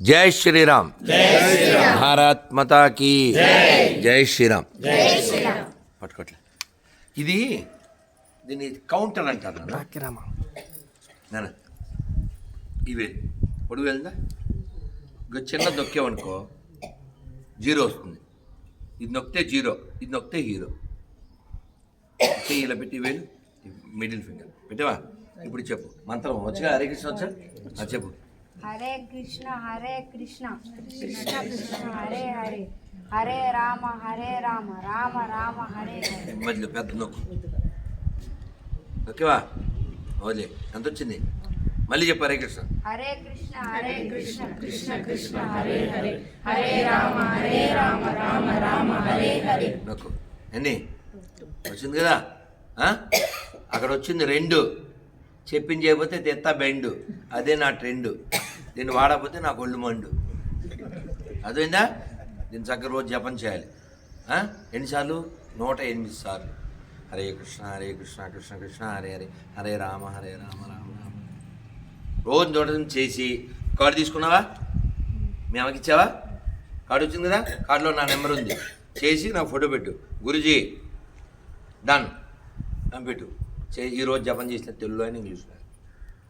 జై శ్రీరామ్. భారత్ మాతా కీ జై శ్రీరామ్. పట్టుకోట్లే. ఇది దీన్ని కౌంటర్ అంటారు నాన్న ఇవే. పొడుగు వెళ్ళిందా ఇంకా చిన్న నొక్కేవనుకో జీరో వస్తుంది. ఇది నొక్కితే జీరో ఇది నొక్కితే హీరో. చెయ్యి ఇలా పెట్టి వేలు. Middle finger. పెట్టావా? ఇప్పుడు చెప్పు. మంత్రం వచ్చగా హరే కృష్ణ వచ్చా? చెప్పు. హరే కృష్ణ హరే కృష్ణ. కృష్ణ కృష్ణ హరే హరే. హరే రామ హరే రామ. రామ రామ హరే హరే. మధ్యలో పెద్ద నొక్కు. ఓకేవా? ఓలే ఎంత వచ్చింది మళ్ళీ చెప్పు హరే కృష్ణ. హరే కృష్ణ హరే కృష్ణ. కృష్ణ కృష్ణ హరే హరే. హరే రామ హరే రామ రామ రామ హరే హరే. నొక్కు. ఎన్ని? వచ్చింది కదా? అక్కడ వచ్చింది రెండు. చెప్పింది చేయకపోతే తెత్తా బెండు. అదే నా ట్రెండ్. దీన్ని వాడకపోతే నాకు ఒళ్ళు మండు. అదేందా దీన్ని చక్కగా రోజు జపం చేయాలి. ఎన్నిసార్లు? నూట ఎనిమిది సార్లు. హరే కృష్ణ హరే కృష్ణ కృష్ణ కృష్ణ హరే హరే హరే రామ హరే రామ రామ రామ. రోజు నూట చేసి కార్డు తీసుకున్నావా? మీ అమ్మకి ఇచ్చావా? కార్డు వచ్చింది కదా? కార్డులో నా నెంబర్ ఉంది. చేసి నాకు ఫోటో పెట్టు. గురుజీ డన్. అని పెట్టు. చే ఈరోజు జపం చేసిన తెలుగులో అని ఇంగ్లీష్లో.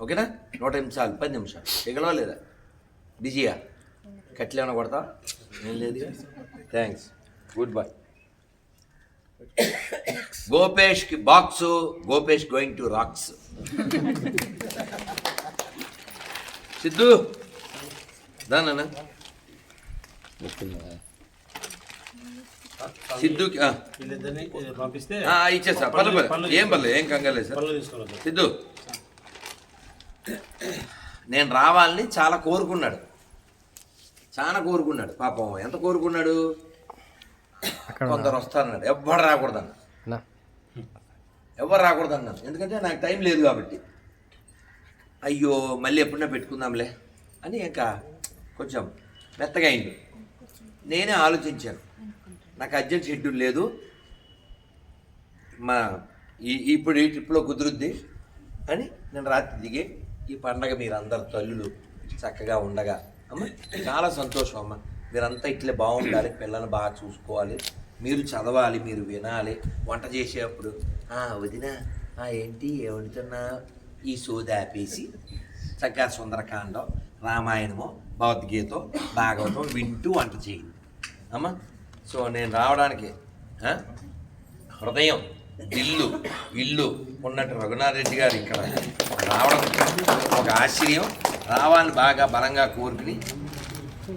ఓకేనా? నూట నిమిషాలు పది నిమిషాలు. చేయగలవా లేదా? బిజీయా? కట్లు ఏమైనా కొడతా ఏం లేదు thanks good boy గోపేష్కి box Gopesh going to rocks Siddhu. దానా సిద్ధుకి ఇచ్చేస్తా. పర్లేదు. ఏం పర్లేదు ఏం కంగాలేదు సార్. సిద్ధు. నేను రావాలని చాలా కోరుకున్నాడు. చాలా కోరుకున్నాడు. పాపం ఎంత కోరుకున్నాడు? కొందరు వస్తారన్నాడు. ఎవ్వరు రాకూడదన్న ఎవరు రాకూడదన్నాను ఎందుకంటే నాకు టైం లేదు కాబట్టి. అయ్యో మళ్ళీ ఎప్పుడన్నా పెట్టుకుందాంలే అని ఇంకా కొంచెం మెత్తగా అయింది. నేనే ఆలోచించాను. నాకు అర్జెంట్ షెడ్యూల్ లేదు. మా ఈ ఇప్పుడు ఈ ట్రిప్లో కుదురుద్ది అని నేను రాత్రి దిగి ఈ పండగ మీరందరు తల్లులు చక్కగా ఉండగా అమ్మ చాలా సంతోషం అమ్మ. మీరంతా ఇట్లే బాగుండాలి పిల్లల్ని బాగా చూసుకోవాలి. మీరు చదవాలి మీరు వినాలి. వంట చేసేటప్పుడు "ఆ, వదినా ఏంటి ఏమంటున్నా ఈ సోది ఆపేసి చక్కగా సుందరకాండం రామాయణమో భగవద్గీత భాగవతం వింటూ వంట చేయండి. అమ్మ సో నేను రావడానికి హృదయం ఇల్లు ఇల్లు ఉన్నట్టు రఘునాథ్ రెడ్డి గారు ఇక్కడ రావడం ఒక ఆశ్చర్యం. రావాలని బాగా బలంగా కోరుకుని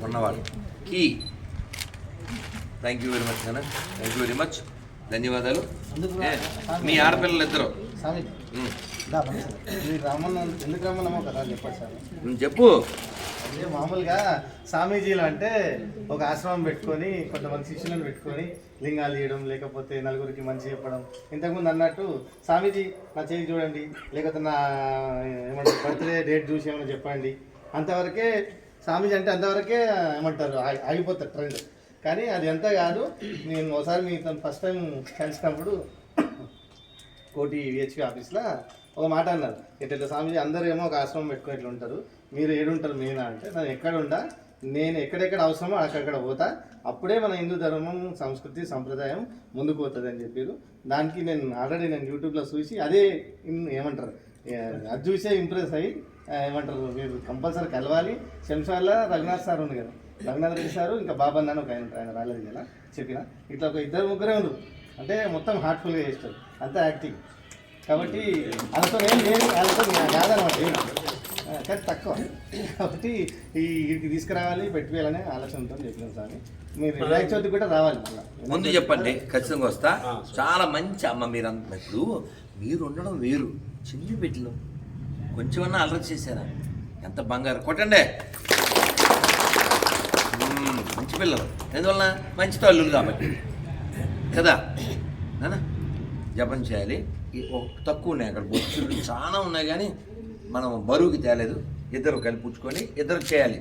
ఉన్నవాడు కీ. థ్యాంక్ యూ వెరీ మచ్ అన్న థ్యాంక్ యూ వెరీ మచ్ ధన్యవాదాలు. మీ ఆడపిల్లలు ఇద్దరు. సార్. సార్. చెప్పు. అదే మామూలుగా స్వామీజీలు అంటే ఒక ఆశ్రమం పెట్టుకొని కొంతమంది శిష్యులను పెట్టుకొని లింగాలు చేయడం లేకపోతే నలుగురికి మంచి చెప్పడం. ఇంతకుముందు అన్నట్టు స్వామీజీ నా చేయి చూడండి లేకపోతే నా ఏమంటారు బర్త్డే డేట్ చూసి ఏమైనా చెప్పండి. అంతవరకే స్వామీజీ అంటే అంతవరకే ఏమంటారు ఆగి- ఆగిపోతారు ట్రెండ్. కానీ అది ఎంత కాదు నేను ఒకసారి మీ ఫస్ట్ టైం కలిసినప్పుడు కోటి విహెచ్పి ఆఫీస్లో ఒక మాట అన్నారు. ఇట్లా స్వామిజీ అందరూ ఏమో ఒక ఆశ్రమం పెట్టుకుని ఇట్లా ఉంటారు. మీరు ఏడుంటారు మీనా అంటే నేను ఎక్కడ ఉండా నేను ఎక్కడెక్కడ అవసరమో అక్కడక్కడ పోతా. అప్పుడే మన హిందూ ధర్మం సంస్కృతి సంప్రదాయం ముందుకు పోతుంది అని చెప్పారు దానికి నేను ఆల్రెడీ నేను యూట్యూబ్లో చూసి అదే ఏమంటారు? అది చూసే ఇంప్రెస్ అయ్యి ఏమంటారు? మీరు కంపల్సరీ కలవాలి. శంషాల రఘునాథ్ సార్ ఉంది కదా. రఘునాథ్ రెడ్డి సారు ఇంకా బాబా అని ఒక ఆయన ఆయన రాలేదు కదా చెప్పిన. ఇట్లా ఒక ఇద్దరు ముగ్గురే ఉండరు. అంటే మొత్తం హార్ట్ఫుల్గా చేస్తారు. అంతా యాక్టింగ్ కాబట్టి వాళ్ళతో ఏం లేదు వాళ్ళతో కాదనమాట. కానీ తక్కువ. కాబట్టి ఈ తీసుకురావాలి పెట్టివేయాలనే ఆలోచనతో చెప్పినాం సార్ మీరు వినాయక చవితి కూడా రావాలి. ముందు చెప్పండి ఖచ్చితంగా వస్తా. చాలా మంచి అమ్మ మీరు అంత ఇప్పుడు మీరు ఉండడం వేరు. చిన్న బిడ్డలు. కొంచెమన్నా అలర్ట్ చేశారా? ఎంత బంగారు. కొట్టండి. మంచి పిల్లలు. ఎందువలన? మంచి తల్లులు కాబట్టి. కదా? జపం చేయాలి. తక్కువ ఉన్నాయి అక్కడ బొచ్చులు చాలా ఉన్నాయి కానీ మనం బరువుకి తేలేదు. ఇద్దరు కలిపుచ్చుకొని ఇద్దరు చేయాలి.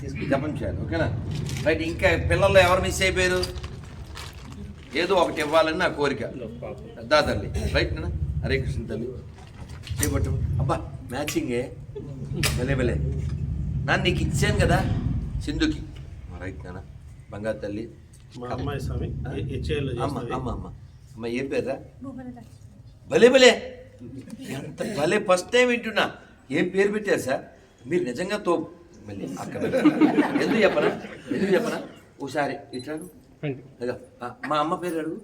తీసుకు జపం చేయాలి ఓకేనా? రైట్ ఇంకా పిల్లల్లో ఎవరు మిస్ అయిపోయారు? ఏదో ఒకటి ఇవ్వాలని నా కోరిక. దా తల్లి. రైట్ నా హరే కృష్ణ తల్లి. చేపట్టు. అబ్బా మ్యాచింగే భలే భలే. నాన్న నీకు ఇచ్చాను కదా సింధుకి. రైట్ నాన్న. బంగారు తల్లి. అమ్మాయి స్వామి అమ్మ అమ్మ అమ్మ. అమ్మ ఏం పేర్రా భలే భలే. ఎంత భలే. ఫస్ట్ టైం వింటున్నా. ఏం పేరు పెట్టారు సార్? మీరు నిజంగా తో మళ్ళీ అక్కడ ఎందుకు చెప్పనా? ఎందుకు చెప్పనా? ఓసారి ఇట్లా మా అమ్మ పేరు అడుగు.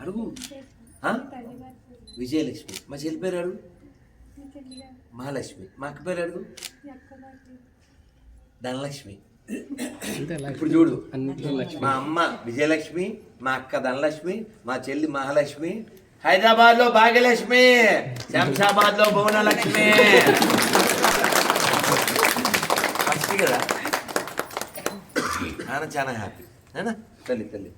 అడుగు? విజయలక్ష్మి. మా చెల్లి పేరు అడుగు. మహాలక్ష్మి. మా అక్క పేరు అడుగు. ధనలక్ష్మి. ఇప్పుడు చూడు. మా అమ్మ విజయలక్ష్మి మా అక్క ధనలక్ష్మి మా చెల్లి మహాలక్ష్మి హైదరాబాద్లో భాగ్యలక్ష్మి శంషాబాద్లో భువనలక్ష్మి. ఫస్ట్ కదా? నాన్న చాలా హ్యాపీ తల్లి తల్లి.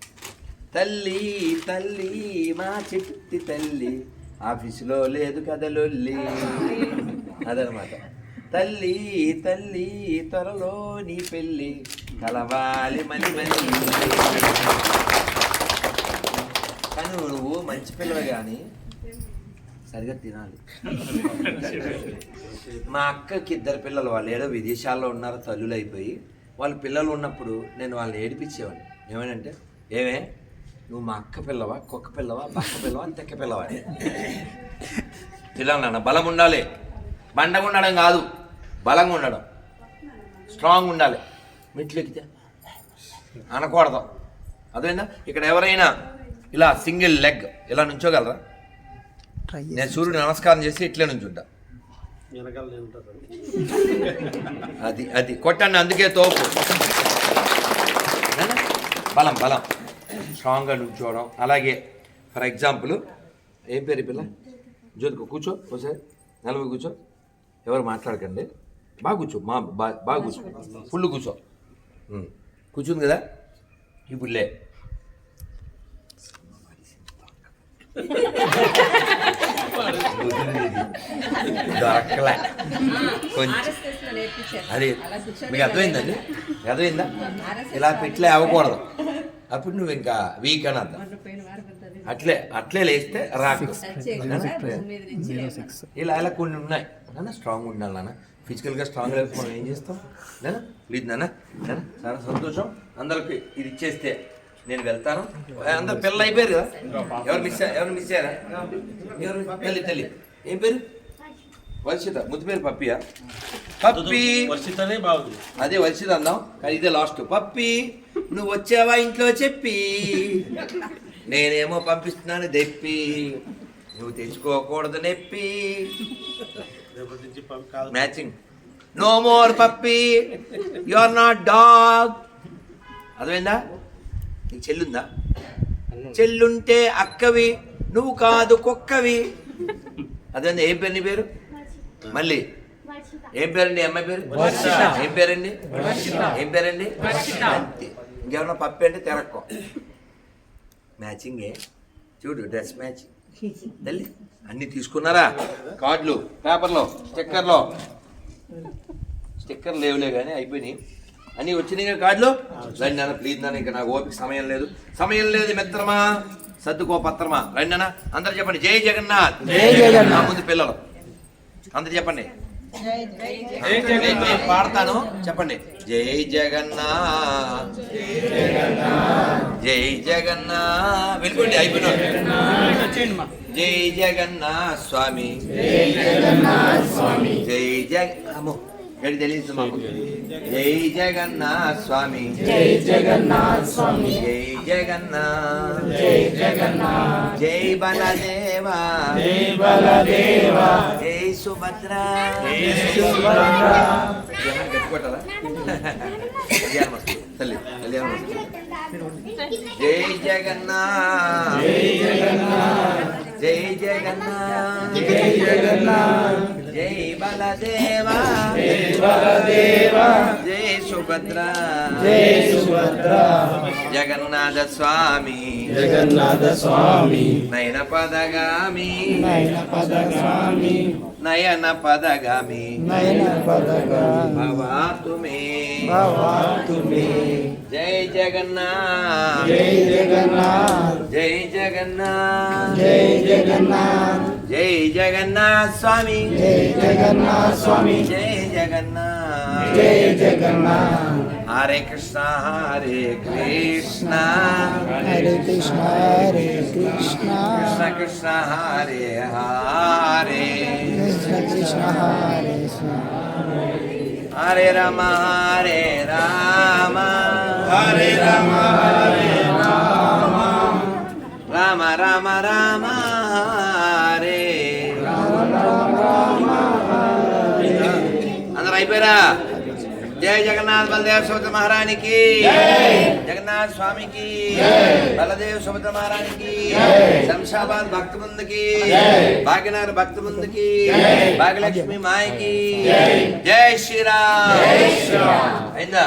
తల్లి తల్లి మా చిట్టి తల్లి. ఆఫీసులో లేదు కదలొల్లి అదనమాట. తల్లి తల్లి త్వరలో నీ పెళ్ళి. కలవాలి మని మని కానీ నువ్వు మంచి పిల్లలు కానీ సరిగా తినాలి. మా అక్కకి ఇద్దరు పిల్లలు వాళ్ళు ఏదో విదేశాల్లో ఉన్నారు తల్లులు అయిపోయి వాళ్ళ పిల్లలు ఉన్నప్పుడు నేను వాళ్ళని ఏడిపించేవాడిని. ఏమనంటే ఏమే నువ్వు మా అక్క పిల్లవా కుక్క పిల్లవా బక్క పిల్లవా తెక్క పిల్లవా అని. పిల్లలు నాన్న బలం ఉండాలి. బండగా ఉండడం కాదు బలంగా ఉండడం. స్ట్రాంగ్ ఉండాలి. మెట్లు ఎక్కితే అనకూడదు. అదేనా ఇక్కడ ఎవరైనా ఇలా సింగిల్ లెగ్ ఇలా నుంచోగలరా? నేను సూర్యుడు నమస్కారం చేసి ఇట్లే నుంచుంటా. అది అది. కొట్టండి అందుకే తోపు? బలం బలం. స్ట్రాంగ్గా నుంచోవడం. అలాగే ఫర్ ఎగ్జాంపుల్ ఏం పేరు పిల్ల? జ్యోతిక కూర్చో ఒకసారి నలభై కూర్చో. ఎవరు మాట్లాడకండి. బాగా కూర్చో మా బా బాగా కూర్చో. ఫుల్ కూర్చో. కూర్చుంది కదా? ఇప్పుడు లే దొరకలే. కొంచెం. అది మీకు అర్థమైందండి? మీకు అర్థమైందా? ఇలా పెట్లే అవ్వకూడదు అప్పుడు నువ్వు ఇంకా వీక్ అని అర్థం. అట్లే అట్లే లేస్తే రాకు. ఇలా ఇలా కొన్ని ఉన్నాయి. నాన్న స్ట్రాంగ్ ఉండాలి నాన్న. ఫిజికల్గా స్ట్రాంగ్ లేకపోతే మనం ఏం చేస్తాం? నాన్న ప్లీజ్ నాన్న. నాన్న చాలా సంతోషం. అందరికి ఇది ఇచ్చేస్తే నేను వెళ్తాను. అందరు పిల్లలు అయిపోయారు కదా? ఎవరు మిస్ ఎవరు మిస్ అయ్యారా ఎవరు? తల్లి తల్లి ఏం పేరు? వర్షిత. ముద్దు పేరు పప్పియా? పప్పి. వర్షితనే బాగుంది. అదే వర్షిత అందాం కానీ ఇదే లాస్ట్. పప్పి నువ్వు వచ్చావా? ఇంట్లో చెప్పి. నేనేమో పంపిస్తున్నాను దెప్పి నువ్వు తెచ్చుకోకూడదు నెప్పి. Matching no more puppy. You are not dog అర్థమైందా? నీకు చెల్లుందా? చెల్లుంటే అక్కవి నువ్వు కాదు కుక్కవి. అదే ఏం పేరు నీ పేరు? మళ్ళీ. ఏం పేరండి అమ్మాయి పేరు? ఏం పేరండి? ఏం పేరండి? అంతే. ఇంకేమన్నా పప్పి అంటే తిరక్కో. మ్యాచింగే. చూడు డ్రెస్ మ్యాచింగ్ తల్లి అన్ని తీసుకున్నారా? కార్డులు పేపర్లో స్టిక్కర్లో. స్టిక్కర్ లేవులే కానీ అయిపోయినాయి. అన్నీ వచ్చినాయి కదా కార్డులు? రండి నాన్న ప్లీజ్ నాన్న ఇంకా నాకు ఓపిక సమయం లేదు. సమయం లేదు మిత్రమా? సర్దుకో పత్రమా? రండి నాన్న అందరు చెప్పండి. జై జగన్నాథ్. జై జగన్నాథ్. ముందు పిల్లలు. అందరు చెప్పండి. పాడతాను. చెప్పండి. జై జగన్నాథ్. జై జగన్నాథ్. వెళ్ళిపోండి అయిపోయినా. జై జగన్నాథ్ స్వామి. జై జగ ఎడి తెలియదు మాకు. జై జగన్నాథ్ స్వామి. జై జగన్నాథ్ స్వామి. జై జగన్నాథ్. జై జగన్నాథ్. జై బలదేవా. జై బలదేవా. జై సుభద్ర. జై సుభద్ర. వస్తుంది. తల్లి కళ్యాణం జై జగన్నాథ్. జై జగన్నాథ్. జై జగన్నాథ్. జై జగన్నాథ్. జై బలదేవా. జై సుభద్ర. జై సుభద్ర. జగన్నాథ స్వామి. జగన్నాథ స్వామి. నయన పదగామి నయన పదగామి నయన పదగామి నయన పదగామి భవాతు మే. భవాతు మే. జై జగన్నాథ్. జై జగన్నాథ్. జై జగన్నాథ్. జై జగన్నాథ్. జై జగన్నాథ్ స్వామి. జై జగన్నాథ్ స్వామి. జై జగన్నాథ్ జై జగన్నాథ్ హరే కృష్ణ హరే కృష్ణ. హరే కృష్ణ హరే కృష్ణ. కృష్ణ కృష్ణ హరే హరే. కృష్ణ కృష్ణ హరే హరే రామ హరే రామ. హరే రామ హరే. రామ రామ రామ హరే. అందరూ అయిపోయారా? జయ జగన్నాథ్ బలదేవ్ సుభద్ర మహారాణికి జగన్నాథ్ స్వామికి బలదేవ్ సుభద్ర మహారాణికి శంషాబాద్ భక్త బృందకి భాగ్యనగర్ భక్త బృందకి భాగ్యలక్ష్మి మాయకి జై శ్రీరామ్ అయిందా